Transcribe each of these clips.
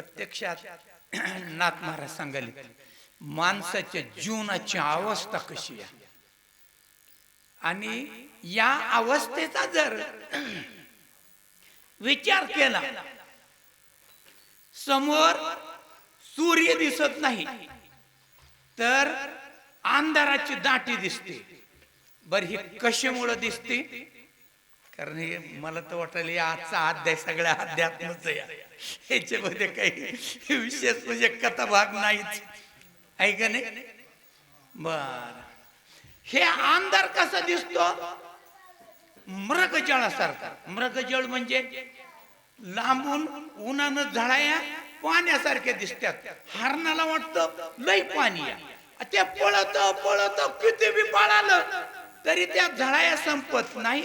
प्रत्यक्षात नाथ महाराज सांगाले माणसाच्या जीवनाची अवस्था कशी आहे? आणि या अवस्थेचा जर विचार केला समोर सूर्य दिसत नाही तर अंधाराची दाटी दिसते. बर ही कशामुळं दिसते? कारण हे मला तर वाटलं या आजचा अध्याय सगळ्या अध्यात्मच आहे. काही विशेष म्हणजे कथा भाग नाहीच. आहे का नाही? बर. हे आमदार कसा दिसतो? मृगजळासारखा. मृगजळ म्हणजे लांबून उन्हानं झाडाया पाण्यासारख्या दिसतात. हरणाला वाटतं लय पाणी ते पळत पळत किती बी पळालं तरी त्या झळाया संपत नाही.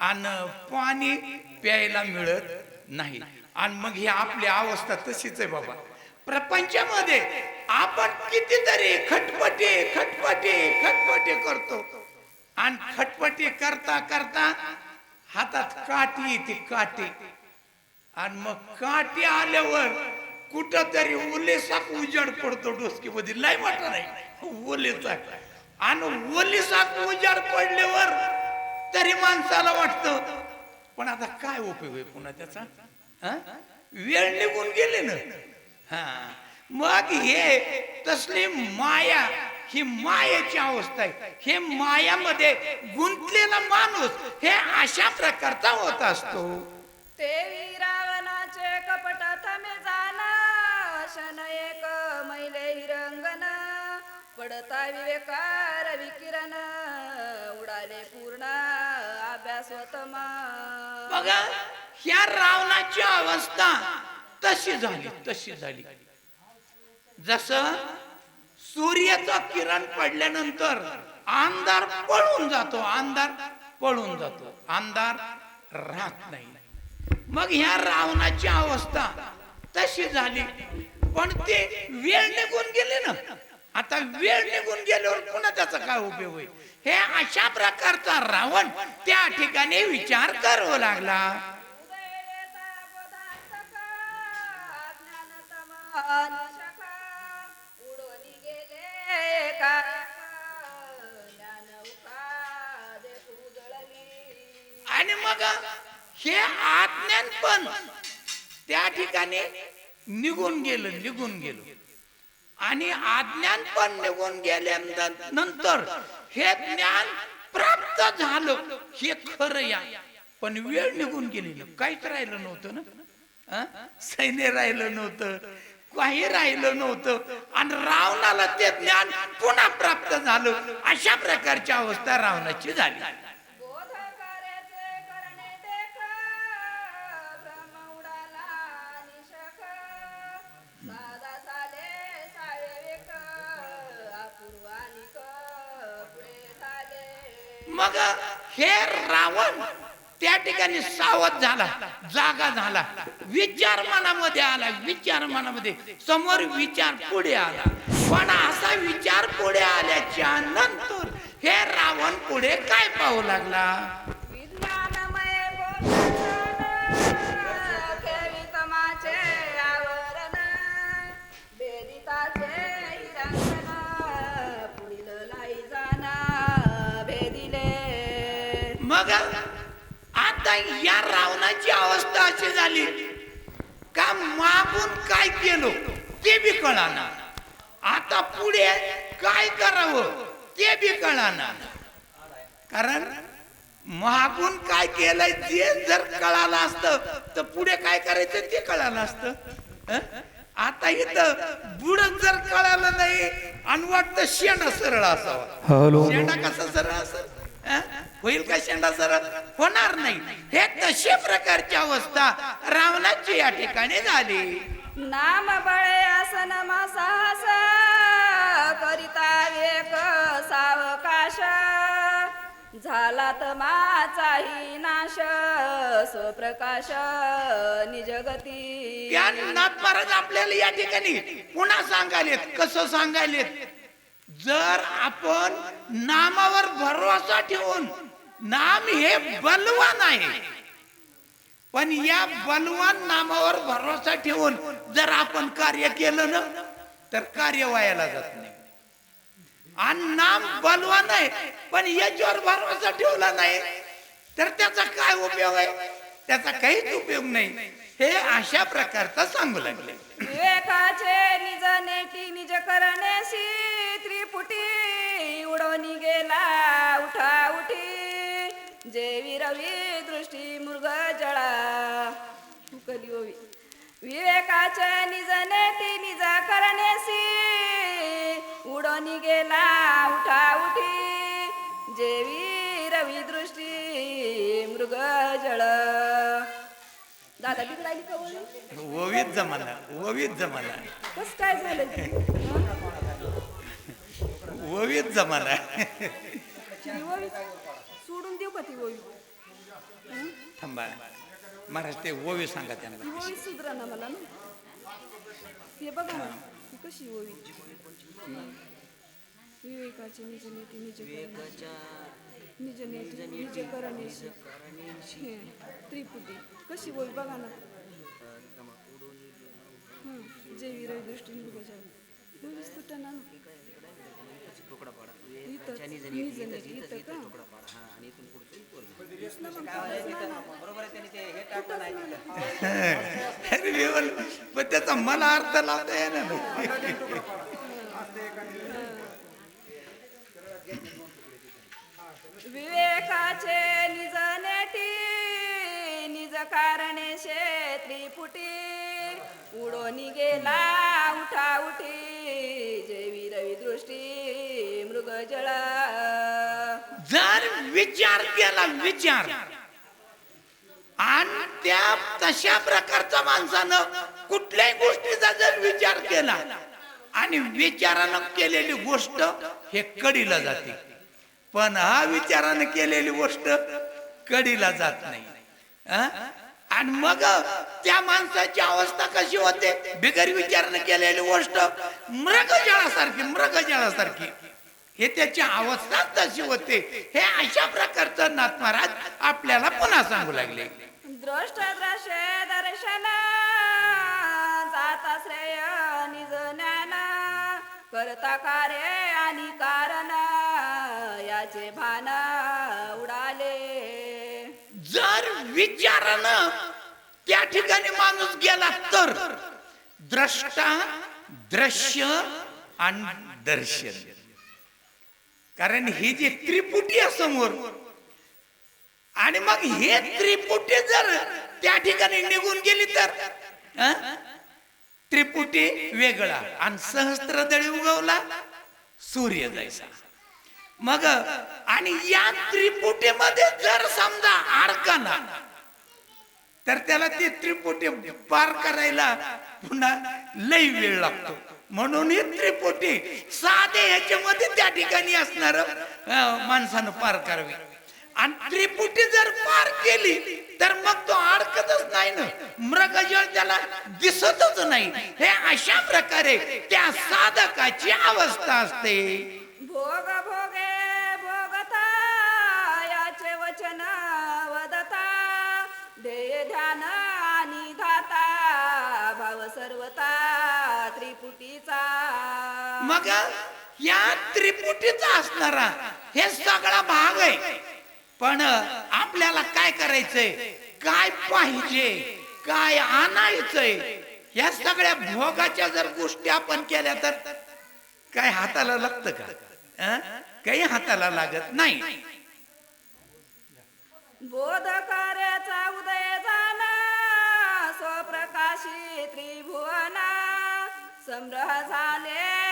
आणि पाणी प्यायला मिळत नाही. आणि मग ही आपली अवस्था तशीच आहे बाबा. प्रपंचामध्ये आपण कितीतरी खटपटी खटपटी खटपटी करतो. आणि खटपटी करता करता हातात काठी येते काठी. आणि मग काठी आल्यावर कुठं तरी ओलेसाक उजाड पडतो डोसकीमध्ये. लय वाटत नाही ओलेचा आणि ओलेसाक उजाड पडल्यावर तरी माणसाला वाटतं. पण आता काय उपयोग आहे पुन्हा त्याचा वेळ निघून गेले ना. हा. मग हे तसली माया ही मायाची अवस्था आहे. हे मायामध्ये गुंतलेला माणूस हे अशा प्रकारचा होत असतो. ते रावणाचे कपटात थमे जाना शन एक मैले रंगना पडता विवेका बघा ह्या रावणाची अवस्था तशी झाली तशी झाली. जस सूर्याचा किरण पडल्यानंतर अंधार पळून जातो अंधार पळून जातो अंधार राहत नाही. मग ह्या रावणाची अवस्था तशी झाली पण ते वेळ निघून गेले ना. आता वेळ निघून गेल्यावर पुन्हा त्याचा काय उपयोग होईल? हे अशा प्रकारचा रावण त्या ठिकाणी विचार करावा लागला. आणि मग हे आज्ञान पण त्या ठिकाणी निघून गेलं निघून गेलं. आणि अज्ञान पण निघून गेल्यानंतर हे ज्ञान प्राप्त झालं. हे खरं या. पण वेळ निघून गेलेलं. काहीच राहिलं नव्हतं ना? सैन्य राहिलं नव्हतं. काही राहिलं नव्हतं. आणि रावणाला ते ज्ञान पुन्हा प्राप्त झालं. अशा प्रकारची अवस्था रावणाची झाली. मग हे रावण त्या ठिकाणी सावध झाला जागा झाला. विचार मनामध्ये आला विचार मनामध्ये. समोर विचार पुढे आला. पण असा विचार पुढे आल्याच्यानंतर हे रावण पुढे काय पाहू लागला? आता या रावणाची अवस्था अशी झाली का मागून काय केलं ते बी कळाना. आता पुढे काय करावं ते बी कळाना. कारण मागून काय केलंय ते जर कळालं असतं तर पुढे काय करायचं ते कळालं असतं. हं? आता इथं बुडत जर कळालं नाही आणि वाटतं शेंडा सरळ असावा. शेंडा कसा सरळ असेल? होईल का शेंडा सरळ होणार नाही. हे तशा प्रकारची अवस्था रावणाची या ठिकाणी झाली. नाम बळे आसन साहस करिता एक सावकाश. झाला तर माझाही नाश स्वप्रकाश निजगती. ज्ञाननाथ महाराज आपल्याला या ठिकाणी पुन्हा सांगायलेत. कसं सांगायलेत? जर आपण नामावर भरोसा ठेवून नाम हे बलवान आहे पण या बलवान नामावर भरोसा ठेवून जर आपण कार्य केलं ना तर कार्य व्हायला जात नाही. आणि नाम बलवान आहे पण याच्यावर भरोसा ठेवला नाही तर त्याचा काय उपयोग आहे? त्याचा काहीच उपयोग नाही. हे अशा प्रकारचा सांगू लागले. विवेकाचे निज नेटी निज करणेशी त्रिपुटी उडवणी गेला उठा उठी. जे विरवी दृष्टी मृग जळा. फुकली ओवी. विवेकाचे निज नेटी निज करण्याशी उडवणी गेला उठा उठी. जे विरवी दृष्टी मृग जळ. दादा बिघडायली का ओवी? ओवीत जमाना ओवीत जमाना. कस काय झालं? हं? ओवीत जमाना. ती ओवी सोडून देऊ का ती ओवी? थांबा. महाराज ते ओवी सांगा ती त्यांना ओवी सुधरा ना मला ना. ते बघा ना ती कशी ओवी? विवेकाचे निज नेते निज करणे. निज नेते निज करणेशी हे, त्रिपुटी. कशी बोल बघा ना. हं, जे विरय दृष्टी निघायच्या ओवीच तुटना ना इथंच, निज इथं का? नाही. पण त्याचा मला अर्थ लावता येणार केला उठा उठी जय रवी दृष्टी मृग जळ. जर विचार केला विचार. आणि त्या तशा प्रकारचा माणसानं कुठल्याही गोष्टीचा जर विचार केला आणि विचारानं केलेली गोष्ट हे कडीला जाते. पण हा विचारानं केलेली गोष्ट कडीला जात नाही. आणि मग त्या माणसाची अवस्था कशी होते? बिगर विचारानं केलेली गोष्ट मृगजळासारखी मृगजळासारखी. हे त्याची अवस्था तशी होते. हे अशा प्रकारचं नाथ महाराज आपल्याला पुन्हा सांगू लागले. दृष्ट द्रशे दर्शन जाता श्रेय निज ज्ञान करता कार्य आणि कारणा विचारानं त्या ठिकाणी माणूस गेला तर द्रष्टा दृश्य आणि दर्शन. कारण ही जी त्रिपुटी आहे समोर आणि मग हे त्रिपुटी जर त्या ठिकाणी निघून गेली तर त्रिपुटी वेगळा आणि सहस्त्रदळी उगवला सूर्य जायचा. मग आणि या त्रिपुटीमध्ये जर समजा अडकना तर त्याला ती त्रिपुटी पार करायला पुन्हा लई वेळ लागतो. म्हणून हे त्रिपुटी साधे ह्याच्यामध्ये त्या ठिकाणी असणार माणसानं पार करावी. आणि त्रिपुटी जर पार केली तर मग तो अडकतच नाही ना. मृगजळ त्याला दिसतच नाही. हे अशा प्रकारे त्या साधकाची अवस्था असते. या त्रिपुटीचा असणारा हे सगळा भाग आहे. पण आपल्याला काय करायचंय? काय पाहिजे? काय आणायचंय? या सगळ्या भोगाच्या जर गोष्टी आपण केल्या तर काय हाताला लागतं का? काही हाताला लागत नाही. बोध कार्याचा उदय झाला स्वप्रकाशी त्रिभुवन संग्रह झाले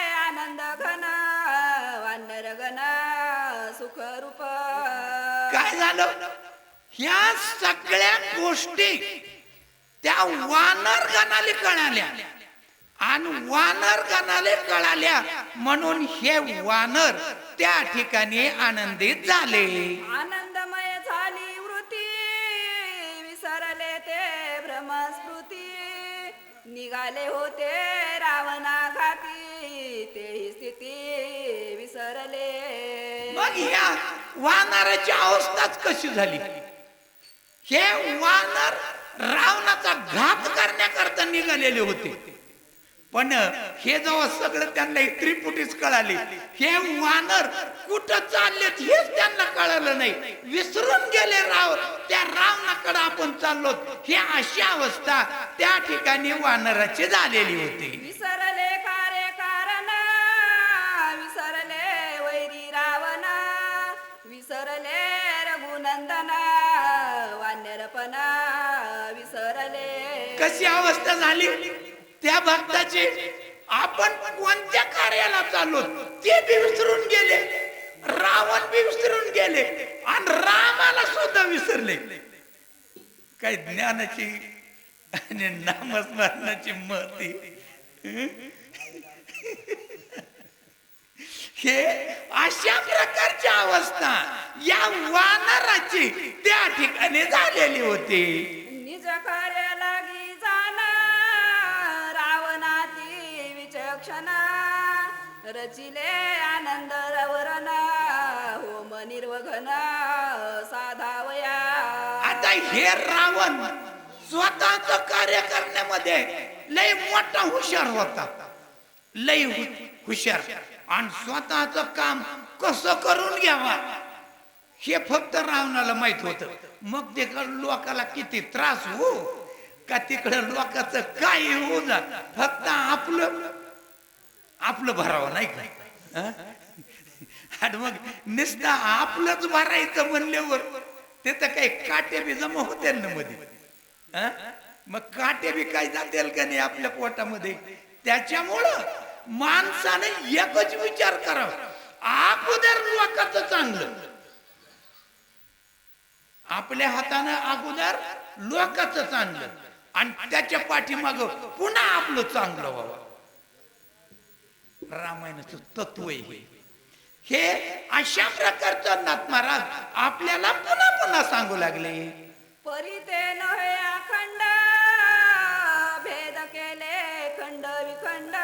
ह्या सगळ्या गोष्टी त्या वानर गणाले कळाल्या. आणि वानर गणाले कळाल्या म्हणून हे वानर त्या ठिकाणी आनंदित झाले. आनंदमय झाली वृत्ती विसरले ते भ्रमस्मृती निघाले होते रावणा घाती तेही स्थिती विसरले. मग ह्या वानराची अवस्थाच कशी झाली? हे वानर रावणाचा घात करण्याकरता निघालेले होते. पण हे जेव्हा सगळं त्यांना त्रिपुटीच कळाली हे वानर कुठं चाललेत हेच त्यांना कळालं नाही. विसरून गेले राव त्या रावणाकडे आपण चाललो हे अशी अवस्था त्या ठिकाणी वानराची झालेली होती. अवस्था झाली. त्या भक्ताची आपण कोणत्या कार्याला चाललो? ते बी विसरून गेले. रावण बी विसरून गेले. आणि रामाला सुद्धा विसरले. काही ज्ञानाची आणि नामस्मरणाची महती. हे अशा प्रकारची अवस्था या वानराची त्या ठिकाणी झालेली होती. रचिले आनंद रवरण होम निर्वघन साधावया. आता हे रावण स्वतःच कार्य करण्यामध्ये लय मोठा हुशार होता. लय हु- हुशार. आणि स्वतःच काम कसं करून घ्यावा हे फक्त रावणाला माहीत होत. मग तिकडं लोकाला किती त्रास हो का तिकडं लोकाचं काय होऊ जात. फक्त आपलं आपलं भरावं नाही का? आणि मग नुसतं आपलंच भरायचं म्हणल्यावर ते तर काही काटे बी जमा होते ना मध्ये. मग काटे बी काय जातील का नाही आपल्या पोटामध्ये? त्याच्यामुळं माणसाने एकच विचार करावा. अगोदर लोकांचं चांगलं. आपल्या हातानं अगोदर लोकांचं चांगलं. आणि त्याच्या पाठीमाग पुन्हा आपलं चांगलं व्हावं. रामायणाचं तत्व आहे हे. अशा प्रकारचं नाथ महाराज आपल्याला पुन्हा पुन्हा सांगू लागले. परिते नव्हे अखंड भेद केले खंड विखंड.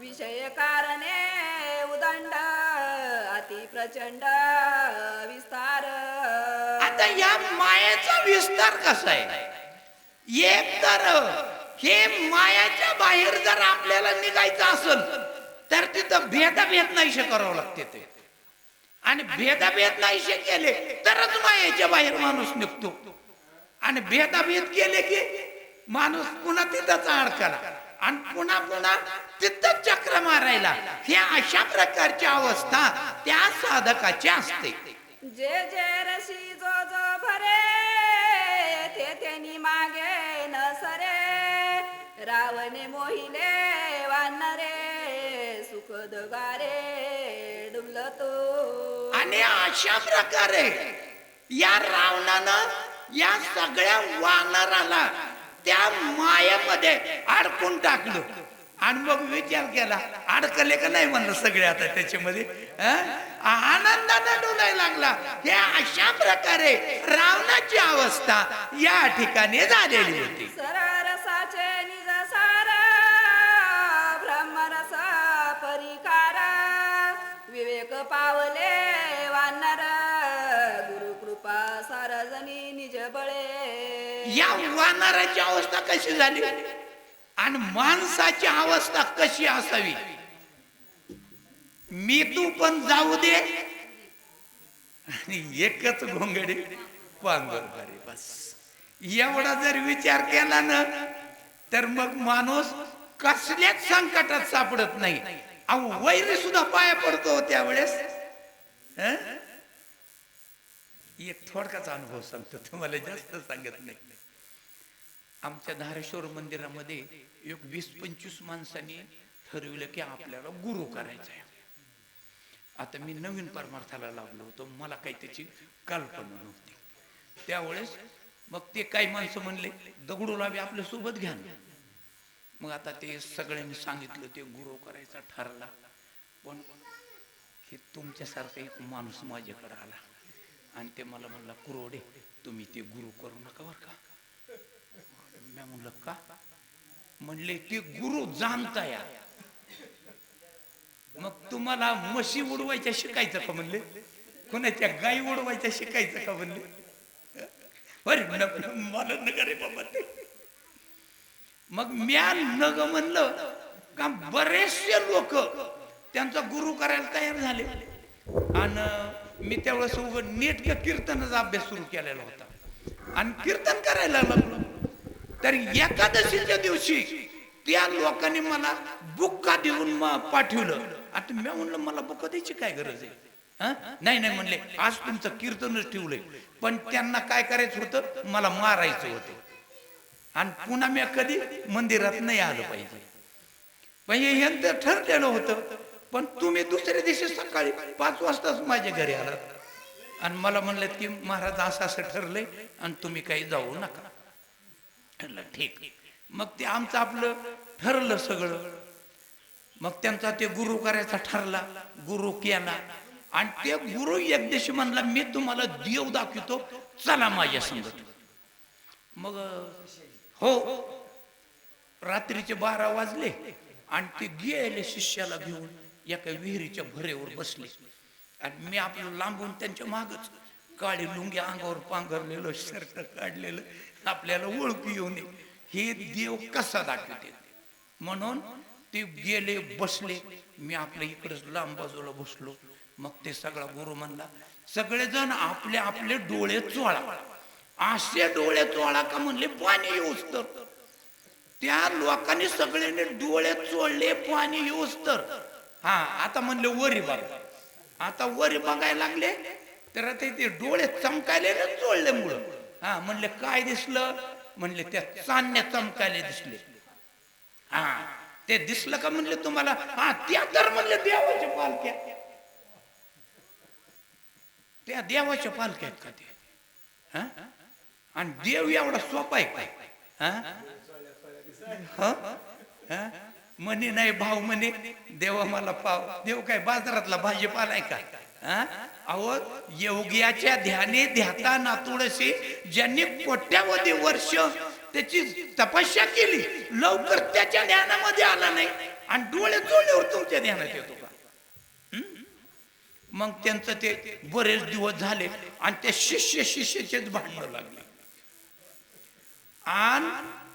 विषय कारणे उदंड अति प्रचंड विस्तार. आता या मायाचा विस्तार कसा आहे? एक तर हे मायाच्या बाहेर जर आपल्याला निघायचं असेल तर तिथं भेदाभेद नाहीशे करावं लागते ते. आणि भेदाभेद नाहीशे केले तरच मायाच्या बाहेर माणूस निघतो. आणि भेदाभेद केले की माणूस पुन्हा तिथंच अडकला. आणि पुन्हा पुन्हा तिथंच चक्र मारायला. हे अशा प्रकारची अवस्था त्या साधकाची असते. जे जे रशी जो जो भरे ते त्यांनी मागे अशा प्रकारे या रावणानं या सगळ्या वानराला त्या मायामध्ये अडकून टाकलं. आणि मग विचार केला अडकले का नाही म्हणलं सगळे आता त्याच्यामध्ये आनंदाने डोलाय लागला. हे अशा प्रकारे रावणाची अवस्था या ठिकाणी झालेली होती. या अवस्था कशी झाली? आणि माणसाची अवस्था कशी असावी? मी तू पण जाऊ दे. आणि एकच घोंगडे पांघर भरे बस. एवढा जर विचार केला ना तर मग माणूस कसल्याच संकटात सापडत नाही. अहो वैर सुद्धा पाया पडतो त्यावेळेस. एक थोडकाच अनुभव सांगतो तुम्हाला जास्त सांगत नाही. आमच्या धारेश्वर मंदिरामध्ये एक वीस पंचवीस माणसांनी ठरविलं की आपल्याला गुरु करायचा आहे. आता मी नवीन परमार्थाला लागलो होतो. मला काही त्याची कल्पना नव्हती. त्यावेळेस मग ते काही माणसं म्हणले दगडूला बी आपल्यासोबत घ्या मग आता ते सगळ्यांनी सांगितलं ते गुरु करायचा ठरला पण हे तुमच्यासारखा एक माणूस माझ्याकडे आला आणि ते मला म्हणला कुरोडे तुम्ही ते गुरु करू नका बरं का मी म्हणलं का? म्हणले ते गुरु जाणता या. मग तुम्हाला म्हशी उडवायच्या शिकायचं का म्हणले? कोणाच्या गाई उडवायच्या शिकायचं का म्हणले? अरे न- मला नगर रे बाबा ते. मग म्या नग म्हणलं का बरेचसे लोक त्यांचा गुरु करायला तयार झाले. आणि मी त्यावेळेस उघड नेटकं कीर्तनाचा अभ्यास सुरू केलेला होता. आणि कीर्तन करायला लागलो. तर एकादशीच्या दिवशी त्या लोकांनी मला बुक्का देऊन पाठवलं. आता मी म्हणलं मला बुक्का द्यायची काय गरज आहे? नाही नाही म्हणले आज तुमचं कीर्तनच ठेवलंय. पण त्यांना काय करायचं होतं? मला मारायचं होतं. आणि पुन्हा मी कधी मंदिरात नाही आलं पाहिजे. म्हणजे यांचं ठरलेलं होतं. पण तुम्ही दुसऱ्या दिवशी सकाळी पाच वाजताच माझ्या घरी आलात. आणि मला म्हणलं की महाराज असं असं ठरलंय आणि तुम्ही काही जाऊ नका. ठरलं. ठीक. मग ते आमचं आपलं ठरलं सगळं. मग त्यांचा ते गुरु करायचा ठरला. गुरु केला. आणि ते गुरु एक दिवशी म्हणला मी तुम्हाला देव दाखवतो. चला माझ्या संगत. मग हो. रात्रीचे बारा वाजले आणि ते गेले शिष्याला घेऊन एका विहिरीच्या भरेवर बसले. आणि मी आपलं लांबून त्यांच्या मागच काळी लुंगी अंगावर पांघरलेलं शर्ट काढलेलं आपल्याला ओळखू येऊ नये हे देव कसा दाखवते? म्हणून ते गेले बसले. मी आपल्या इकडेच लांब बाजूला बसलो. मग ते सगळा गुरु म्हणला सगळेजण आपले आपले डोळे चोळा. असे डोळे चोळा का म्हणले पाणी येऊच तर. त्या लोकांनी सगळ्यांनी डोळे चोळले पाणी येऊच तर. हा आता म्हणले वरी बघा. आता वरी बघायला लागले तर आता ते डोळे चमकायले चोळले मुळे हा म्हणले काय दिसलं? म्हणले त्या चांदण्या चमकायले दिसले. हा ते दिसलं का म्हणले तुम्हाला? हा त्या तर म्हणले देवाच्या पालख्या. त्या देवाच्या पालख्या आहेत का ते? हा? आणि देव एवढा सोपा आहे काय म्हणे नाही भाव म्हणे देवा मला पाव. देव काय बाजारातला भाजीपाला आहे का? हा? अहो योग्याच्या ध्याने ध्याता नातुळशी ज्यांनी कोट्यावधी वर्ष त्याची तपस्या केली लवकर त्याच्या ध्यानामध्ये आला नाही. आणि डोळे चोळल्यावर तुमच्या ध्यानात येतो का? मग त्यांचं ते बरेच दिवस झाले आणि ते शिष्य शिष्याचेच भांडणं लागले. आणि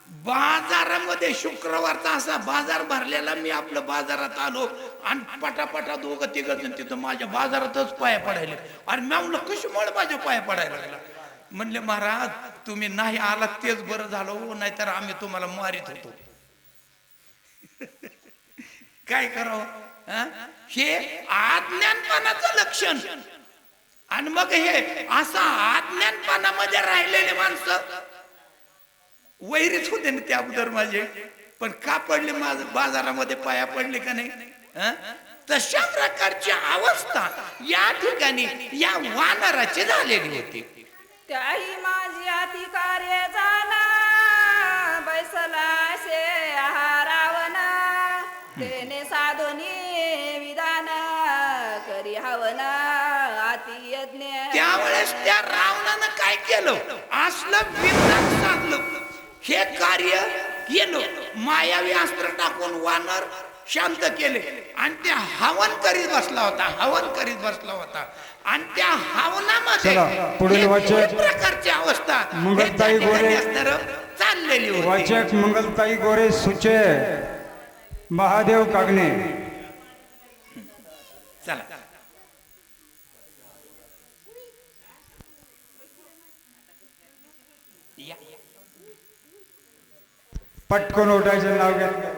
बाजारामध्ये शुक्रवारचा असा बाजार भरलेला मी आपलं बाजारात आलो आणि पटापटा दोघं तिघ जण तिथं माझ्या बाजारातच पाया पडायले. आणि मी म्हणलं कशामुळे माझ्या पाया पडायला लागला? म्हणले महाराज तुम्ही नाही आलात तेच बरं झालं हो, नाहीतर आम्ही तुम्हाला मारित होतो. काय करावं? हे आज्ञानपणाचं लक्षण. आणि मग हे असं आज्ञानपणामध्ये राहिलेले माणसं वैरीच होते ना त्या अगोदर माझे. पण का पडले माझ? बाजारामध्ये पाया पडले का नाही? तशा प्रकारची अवस्था या ठिकाणी या वानराची झालेली होती. त्याही माझी अति कार्य झाला बैसला शे रावण तेने साधुनी विधान करी हवन अति यज्ञ. त्यावेळेस त्या रावणानं काय केलं? असलं विधान हे कार्य केलं. मायावी अस्त्र टाकून वानर शांत केले. आणि त्या हवन करीत बसला होता हवन करीत बसला होता. आणि त्या हवनामध्ये चला, पुढील वाचक. प्रकारची अवस्था मंगलताई गोरे. चाललेली होती. वाचक मंगलताई गोरे सुचे. महादेव कागणे. चला. पटकन उठायचं नाव घेतलं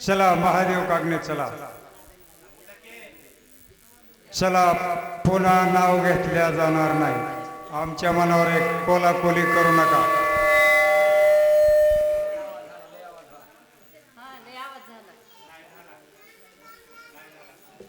चला महादेव कागणे चला. चला पुन्हा नाव घेतल्या जाणार नाही. आमच्या मनावर एक कोलाकोली करू नका.